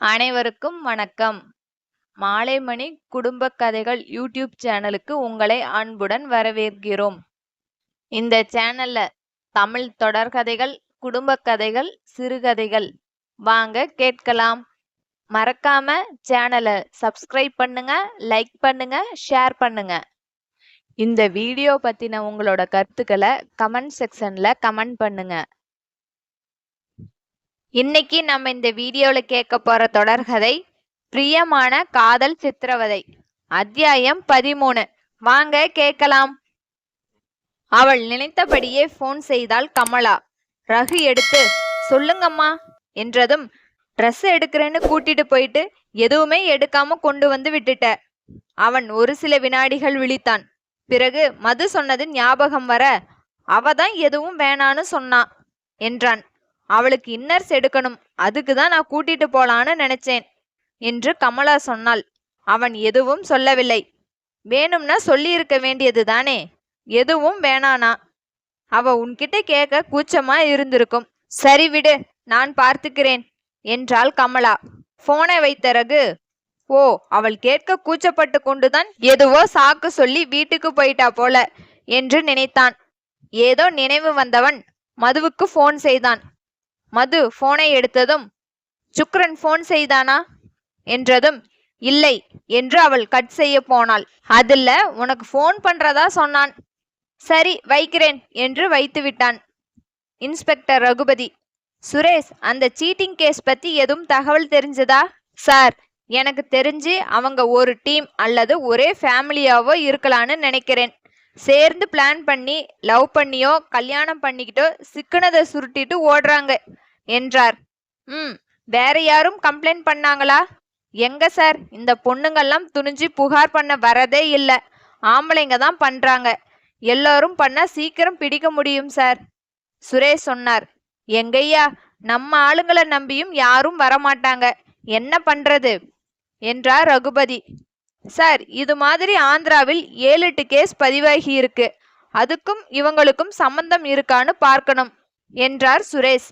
அனைவருக்கும் வணக்கம். மாலைமணி குடும்ப கதைகள் யூடியூப் சேனலுக்கு உங்களை அன்புடன் வரவேற்கிறோம். இந்த சேனல்ல தமிழ் தொடர்கதைகள் குடும்ப கதைகள் சிறுகதைகள். வாங்க கேட்கலாம். மறக்காம சேனலை சப்ஸ்கிரைப் பண்ணுங்க லைக் பண்ணுங்க ஷேர் பண்ணுங்க. இந்த வீடியோ பத்தின உங்களோட கருத்துக்களை கமெண்ட் செக்ஷன்ல கமெண்ட் பண்ணுங்க. இன்னைக்கு நம்ம இந்த வீடியோல கேட்க போற தொடர்கதை பிரியமான காதல் சித்திரவதை. அத்தியாயம் பதிமூணு. வாங்க கேட்கலாம். அவள் நினைத்தபடியே போன் செய்தாள் கமலா. ரகு எடுத்து சொல்லுங்கம்மா என்றதும் ட்ரெஸ் எடுக்கிறேன்னு கூட்டிட்டு போயிட்டு எதுவுமே எடுக்காம கொண்டு வந்து விட்டுட்ட. அவன் ஒரு சில வினாடிகள் விழித்தான். பிறகு மது சொன்னது ஞாபகம் வர அவ தான் எதுவும் வேணான்னு சொன்னா என்றான். அவளுக்கு இன்னர்ஸ் எடுக்கணும் அதுக்கு தான் நான் கூட்டிட்டு போலான்னு நினைச்சேன் என்று கமலா சொன்னாள். அவன் எதுவும் சொல்லவில்லை. வேணும்னா சொல்லியிருக்க வேண்டியது தானே? எதுவும் வேணானா? அவ உன்கிட்ட கேட்க கூச்சமா இருந்திருக்கும். சரி விடு நான் பார்த்துக்கிறேன் என்றாள் கமலா. போனை வைத்த ரகு ஓ அவள் கேட்க கூச்சப்பட்டு கொண்டுதான் எதுவோ சாக்கு சொல்லி வீட்டுக்கு போயிட்டா போல என்று நினைத்தான். ஏதோ நினைவு வந்தவன் மதுவுக்கு போன் செய்தான். மது போனை எடுத்ததும் சுக்ரன் போன் செய்தானா? என்றதும் இல்லை என்று அவள் கட் செய்ய போனாள். அதுல உனக்கு போன் பண்றதா சொன்னான். சரி வைக்கிறேன் என்று வைத்து விட்டான். இன்ஸ்பெக்டர் ரகுபதி சுரேஷ் அந்த சீட்டிங் கேஸ் பத்தி எதுவும் தகவல் தெரிஞ்சதா? சார் எனக்கு தெரிஞ்சு அவங்க ஒரு டீம் அல்லது ஒரே ஃபேமிலியாவோ இருக்கலான்னு நினைக்கிறேன். சேர்ந்து பிளான் பண்ணி லவ் பண்ணியோ கல்யாணம் பண்ணிக்கிட்டோ சிக்கனதை சுருட்டிட்டு ஓடுறாங்க என்றார். ம் வேற யாரும் கம்ப்ளைண்ட் பண்ணாங்களா? எங்க சார் இந்த பொண்ணுங்கெல்லாம் துணிஞ்சு புகார் பண்ண வரதே இல்லை. ஆம்பளைங்க தான் பண்றாங்க. எல்லாரும் பண்ணா சீக்கிரம் பிடிக்க முடியும் சார் சுரேஷ் சொன்னார். எங்கய்யா நம்ம ஆளுங்களை நம்பியும் யாரும் வரமாட்டாங்க. என்ன பண்றது? என்றார் ரகுபதி. சார் இது மாதிரி ஆந்திராவில் ஏழு எட்டு கேஸ் பதிவாகி இருக்கு. அதுக்கும் இவங்களுக்கும் சம்பந்தம் இருக்கான்னு பார்க்கணும் என்றார் சுரேஷ்.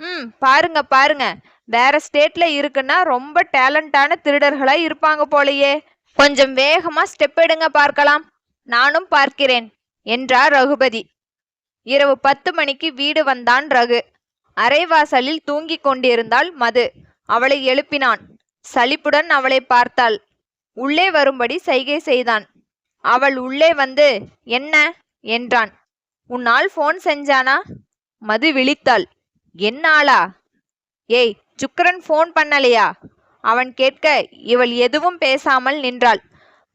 ம் பாருங்க பாருங்க. வேற ஸ்டேட்ல இருக்குன்னா ரொம்ப டேலண்டான திருடர்களா இருப்பாங்க போலயே. கொஞ்சம் வேகமா ஸ்டெப் எடுங்க பார்க்கலாம். நானும் பார்க்கிறேன் என்றார் ரகுபதி. இரவு பத்து மணிக்கு வீடு வந்தான் ரகு. அரைவாசலில் தூங்கிக் கொண்டிருந்தாள் மது. அவளை எழுப்பினான். சலிப்புடன் அவளை பார்த்தாள். உள்ளே வரும்படி சைகை செய்தான். அவள் உள்ளே வந்து என்ன என்றான். உன்னால் ஃபோன் செஞ்சானா மது விழித்தாள். என்னாளா ஏய் சுக்கரன் ஃபோன் பண்ணலையா அவன் கேட்க இவள் எதுவும் பேசாமல் நின்றாள்.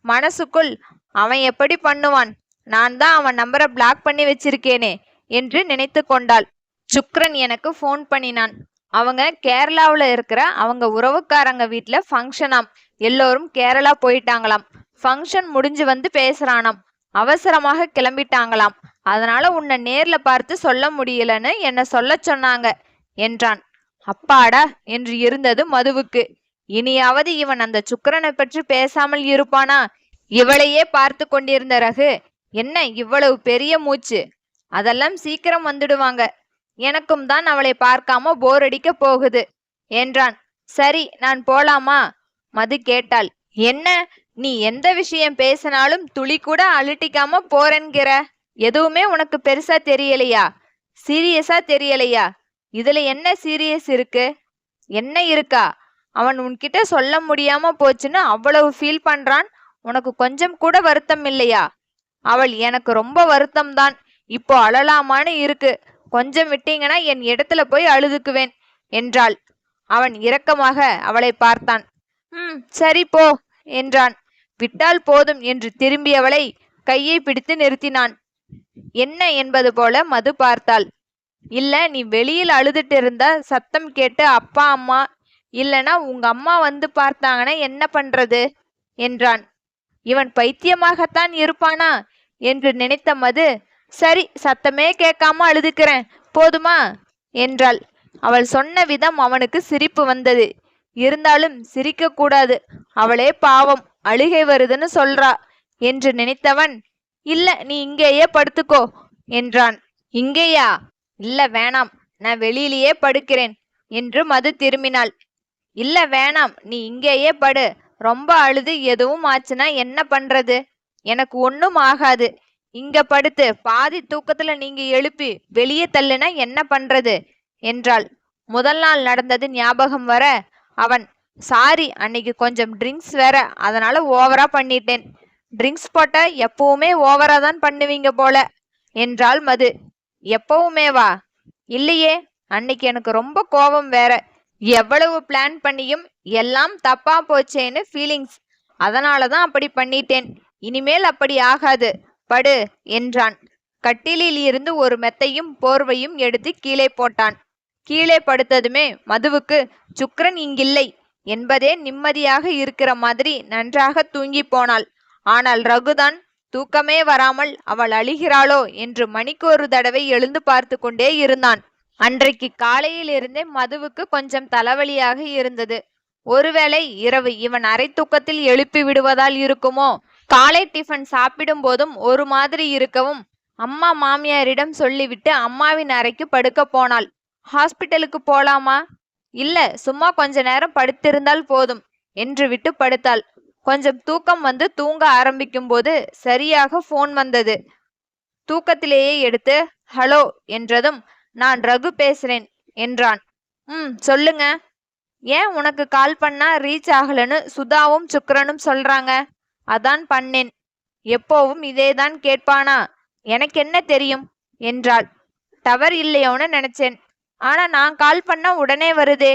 மனசுக்குள் அவன் எப்படி பண்ணுவான்? நான் தான் அவன் நம்பரை பிளாக் பண்ணி வச்சிருக்கேனே என்று நினைத்து கொண்டாள். சுக்ரன் எனக்கு ஃபோன் பண்ணினான். அவங்க கேரளாவில் இருக்கிற அவங்க உறவுக்காரங்க வீட்டில் ஃபங்க்ஷனாம் எல்லோரும் கேரளா போயிட்டாங்களாம். ஃபங்க்ஷன் முடிஞ்சு வந்து பேசுறானாம். அவசரமாக கிளம்பிட்டாங்களாம். அதனால உன்னை நேர்ல பார்த்து சொல்ல முடியலன்னு என்ன சொல்ல சொன்னாங்க என்றான். அப்பாடா என்று இருந்தது மதுவுக்கு. இனியாவது இவன் அந்த சுக்கரனை பற்றி பேசாமல் இருப்பானா? இவளையே பார்த்து கொண்டிருந்த ரகு என்ன இவ்வளவு பெரிய மூச்சு? அதெல்லாம் சீக்கிரம் வந்துடுவாங்க. எனக்கும் தான் அவளை பார்க்காம போர் அடிக்க போகுது என்றான். சரி நான் போலாமா? மது கேட்டாள் என்ன? நீ எந்த விஷயம் பேசினாலும் துளி கூட அலட்டிக்காம போறேன்கிற. எதுவுமே உனக்கு பெருசா தெரியலையா? சீரியஸா தெரியலையா? இதுல என்ன சீரியஸ் இருக்கு? என்ன இருக்கா? அவன் உன்கிட்ட சொல்ல முடியாம போச்சுன்னு அவ்வளவு ஃபீல் பண்றான். உனக்கு கொஞ்சம் கூட வருத்தம் இல்லையா? அவள் எனக்கு ரொம்ப வருத்தம் தான் இப்போ அழலாமான்னு இருக்கு. கொஞ்சம் விட்டீங்கன்னா என் இடத்துல போய் அழுதுக்குவேன் என்றாள். அவன் இரக்கமாக அவளை பார்த்தான். ம் சரி போ என்றான். விட்டால் போதும் என்று திரும்பியவளை கையை பிடித்து நிறுத்தினான். என்ன என்பது போல மது பார்த்தாள். இல்ல நீ வெளியில் அழுதுட்டு இருந்த சத்தம் கேட்டு அப்பா அம்மா இல்லனா உங்க அம்மா வந்து பார்த்தாங்கன்னா என்ன பண்றது? என்றான். இவன் பைத்தியமாகத்தான் இருப்பானா? என்று நினைத்த மது சரி சத்தமே கேட்காம அழுதுக்கிறேன் போதுமா? என்றாள். அவள் சொன்ன விதம் அவனுக்கு சிரிப்பு வந்தது. இருந்தாலும் சிரிக்க கூடாது அவளே பாவம் அழுகை வருதுன்னு சொல்றா. என்று நினைத்தவன் இல்ல நீ இங்கேயே படுத்துக்கோ என்றான். இங்கேயா? இல்ல வேணாம் நான் வெளியிலேயே படுக்கிறேன் என்று மது திரும்பினாள். இல்ல வேணாம் நீ இங்கேயே படு. ரொம்ப அழுது எதுவும் ஆச்சுன்னா என்ன பண்றது? எனக்கு ஒண்ணும் ஆகாது. இங்க படுத்து பாதி தூக்கத்துல நீங்க எழுப்பி வெளியே தள்ளுனா என்ன பண்றது? என்றாள். முதல் நாள் நடந்தது ஞாபகம் வர அவன் சாரி அன்னைக்கு கொஞ்சம் ட்ரிங்க்ஸ் வேற அதனால ஓவரா பண்ணிட்டேன். ட்ரிங்க்ஸ் போட்ட எப்பவுமே ஓவரா தான் பண்ணுவீங்க போல என்றாள் மது. எப்பவுமே வா. இல்லையே அன்னைக்கு எனக்கு ரொம்ப கோபம் வேற. எவ்வளவு பிளான் பண்ணியும் எல்லாம் தப்பா போச்சேன்னு ஃபீலிங்ஸ் அதனால தான் அப்படி பண்ணிட்டேன். இனிமேல் அப்படி ஆகாது. படு என்றான். கட்டிலில் இருந்து ஒரு மெத்தையும் போர்வையும் எடுத்து கீழே போட்டான். கீழே படுத்ததுமே மதுவுக்கு சுக்ரன் இங்கில்லை என்பதே நிம்மதியாக இருக்கிற மாதிரி நன்றாக தூங்கி போனாள். ஆனால் ரகுதான் தூக்கமே வராமல் அவள் அழுகிறாளோ? என்று மணிக்கு ஒரு தடவை எழுந்து பார்த்து கொண்டே இருந்தான். அன்றைக்கு காலையிலிருந்தே மதுவுக்கு கொஞ்சம் தலைவலியாக இருந்தது. ஒருவேளை இரவு இவன் அரை தூக்கத்தில் எழுப்பி விடுவதால் இருக்குமோ? காலை டிஃபன் சாப்பிடும் போதும் ஒரு மாதிரி இருக்கவும் அம்மா மாமியாரிடம் சொல்லிவிட்டு அம்மாவின் அறைக்கு படுக்க போனாள். ஹாஸ்பிட்டலுக்கு போலாமா? இல்ல சும்மா கொஞ்ச நேரம் படுத்திருந்தால் போதும் என்று விட்டு படுத்தாள். கொஞ்சம் தூக்கம் வந்து தூங்க ஆரம்பிக்கும் போது சரியாக ஃபோன் வந்தது. தூக்கத்திலேயே எடுத்து ஹலோ என்றதும் நான் ரகு பேசுறேன் என்றான். ம் சொல்லுங்க. ஏன் உனக்கு கால் பண்ணா ரீச் ஆகலன்னு சுதாவும் சுக்ரனும் சொல்றாங்க? அதான் பண்ணேன். எப்போவும் இதேதான் கேட்பானா? எனக்கு என்ன தெரியும்? என்றாள். டவர் இல்லையோன்னு நினைச்சேன். ஆனா நான் கால் பண்ணா உடனே வருதே.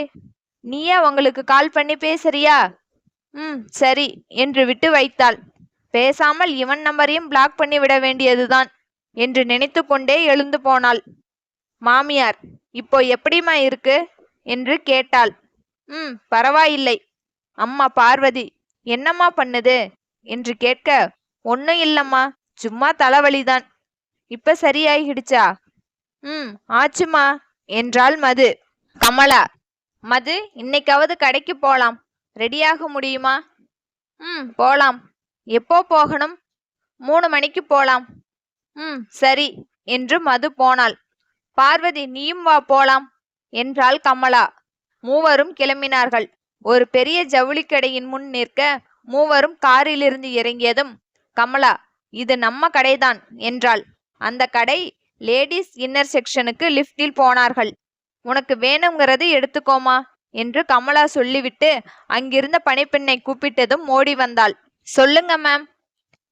நீயே உங்களுக்கு கால் பண்ணி பேசுறியா? ம் சரி என்று விட்டு வைத்தாள். பேசாமல் இவன் நம்பரையும் பிளாக் பண்ணி விட வேண்டியதுதான் என்று நினைத்து கொண்டே எழுந்து போனாள். மாமியார் இப்போ எப்படிம்மா இருக்கு? என்று கேட்டாள். ம் பரவாயில்லை. அம்மா பார்வதி என்னம்மா பண்ணுது? என்று கேட்க ஒன்னும் இல்லம்மா சும்மா தலைவலிதான். இப்ப சரியாகிடுச்சா ம் ஆச்சுமா என்றாள் மது. கமலா மது இன்னைக்காவது கடைக்கு போலாம். ரெடியாக முடியுமா? ம் போலாம். எப்போ போகணும்? மூணு மணிக்கு போலாம். ம் சரி என்று மது போனாள். பார்வதி நீயும் வா போலாம் என்றாள் கமலா. மூவரும் கிளம்பினார்கள். ஒரு பெரிய ஜவுளிக்கடையின் முன் நிற்க மூவரும் காரிலிருந்து இறங்கியதும் கமலா இது நம்ம கடைதான் என்றாள். அந்த கடை லேடிஸ் இன்னர் செக்ஷனுக்கு லிஃப்டில் போனார்கள். உனக்கு வேணுங்கிறது எடுத்துக்கோமா? என்று கமலா சொல்லிவிட்டு அங்கிருந்த பணிப்பெண்ணை கூப்பிட்டதும் ஓடி வந்தாள். சொல்லுங்க மேம்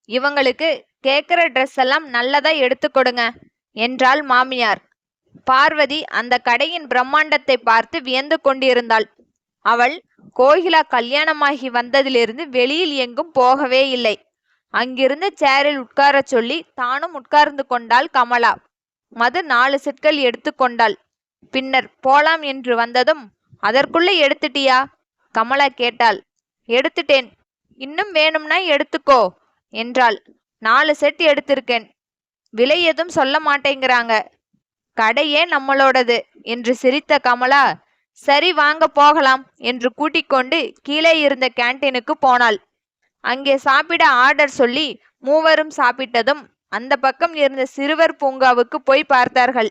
இவங்களுக்கு கேக்குற ட்ரெஸ் எல்லாம் நல்லதா எடுத்து கொடுங்க என்றாள் மாமியார். பார்வதி அந்த கடையின் பிரம்மாண்டத்தை பார்த்து வியந்து கொண்டிருந்தாள். அவள் கோகிலா கல்யாணமாகி வந்ததிலிருந்து வெளியில் எங்கும் போகவே இல்லை. அங்கிருந்து சேரில் உட்காரச் சொல்லி தானும் உட்கார்ந்து கொண்டாள் கமலா. மது நாலு செட்கள் எடுத்துக்கொண்டாள் பின்னர் போலாம் என்று வந்ததும் அதற்குள்ள எடுத்துட்டியா? கமலா கேட்டாள். எடுத்துட்டேன். இன்னும் வேணும்னா எடுத்துக்கோ என்றாள். நாலு செட் எடுத்திருக்கேன். விலை எதுவும் சொல்ல மாட்டேங்கிறாங்க. கடையே நம்மளோடது? என்று சிரித்த கமலா சரி வாங்க போகலாம் என்று கூட்டிக்கொண்டு கீழே இருந்த கேண்டீனுக்கு போனாள். அங்கே சாப்பிட ஆர்டர் சொல்லி மூவரும் சாப்பிட்டதும் அந்த பக்கம் இருந்த சிறுவர் பூங்காவுக்கு போய் பார்த்தார்கள்.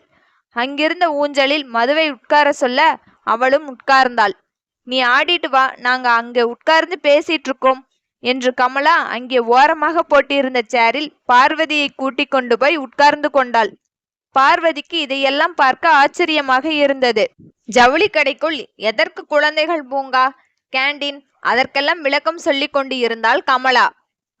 அங்கிருந்த ஊஞ்சலில் மதுவை உட்கார சொல்ல அவளும் உட்கார்ந்தாள். நீ ஆடிட்டு வா நாங்க அங்கே உட்கார்ந்து பேசிட்டு இருக்கோம் என்று கமலா அங்கே ஓரமாக போட்டிருந்த சேரில் பார்வதியை கூட்டிக் கொண்டு போய் உட்கார்ந்து கொண்டாள். பார்வதிக்கு இதையெல்லாம் பார்க்க ஆச்சரியமாக இருந்தது. ஜவுளி கடைக்குள் எதற்கு குழந்தைகள் பூங்கா? கேண்டீன் அதற்கெல்லாம் விளக்கம் சொல்லி கொண்டு இருந்தாள் கமலா.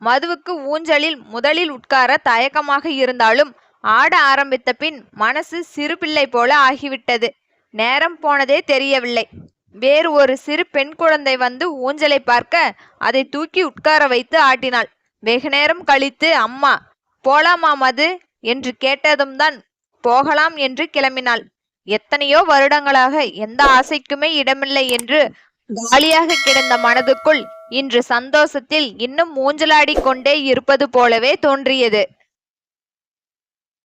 மதுவுக்கு ஊஞ்சலில் முதலில் உட்கார தயக்கமாக இருந்தாலும் ஆட ஆரம்பித்த பின் மனசு சிறு பிள்ளை போல ஆகிவிட்டது. நேரம் போனதே தெரியவில்லை. வேறு ஒரு சிறு பெண் குழந்தை வந்து ஊஞ்சலை பார்க்க அதை தூக்கி உட்கார வைத்து ஆட்டினாள். வெகு நேரம் கழித்து அம்மா போலாமா மது? என்று கேட்டதும் தான் போகலாம் என்று கிளம்பினாள். எத்தனையோ வருடங்களாக எந்த ஆசைக்குமே இடமில்லை என்று காலியாக கிடந்த மனதுக்குள் இன்று சந்தோஷத்தில் இன்னும் ஊஞ்சலாடிக் கொண்டே இருப்பது போலவே தோன்றியது.